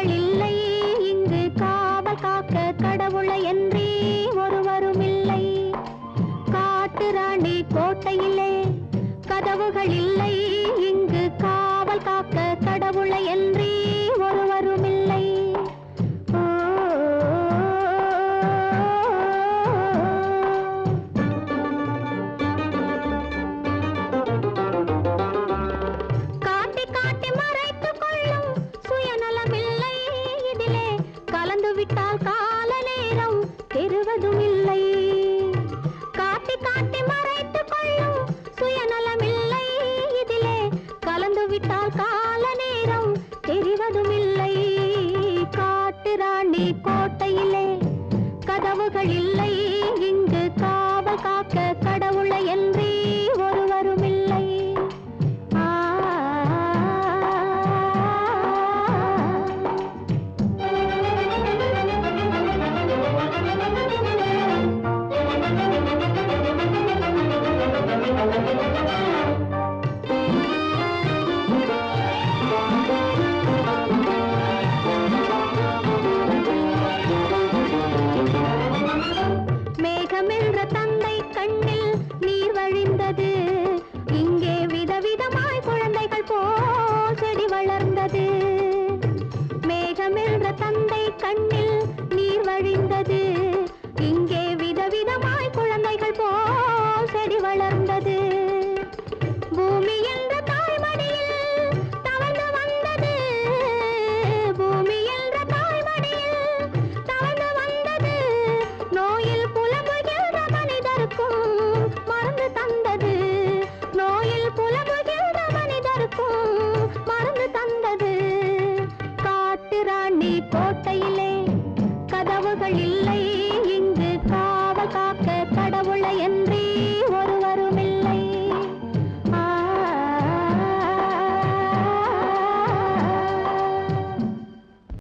கடவுள் இல்லை இங்கு காவல் காக்க கடவுளை என்றே ஒருவரும் இல்லை காட்டு ராணி கோட்டையிலே கதவுகள் இல்லை இங்கு காவல் காக்க விட்டால் கால நேரம் தெரிவதும் இல்லை காட்டுராணி கோட்டையிலே கதவுகள் இல்லை. இங்கு காவல் காக்க கடவுளை என்று உலகமென்ற தந்தை கண்ணில் நீர் வழிந்தது. இங்கே விதவிதமாய் குழந்தைகள் போல் செடி வளர்ந்தது. மேகமென்ற தந்தை கண்ணில் கையில்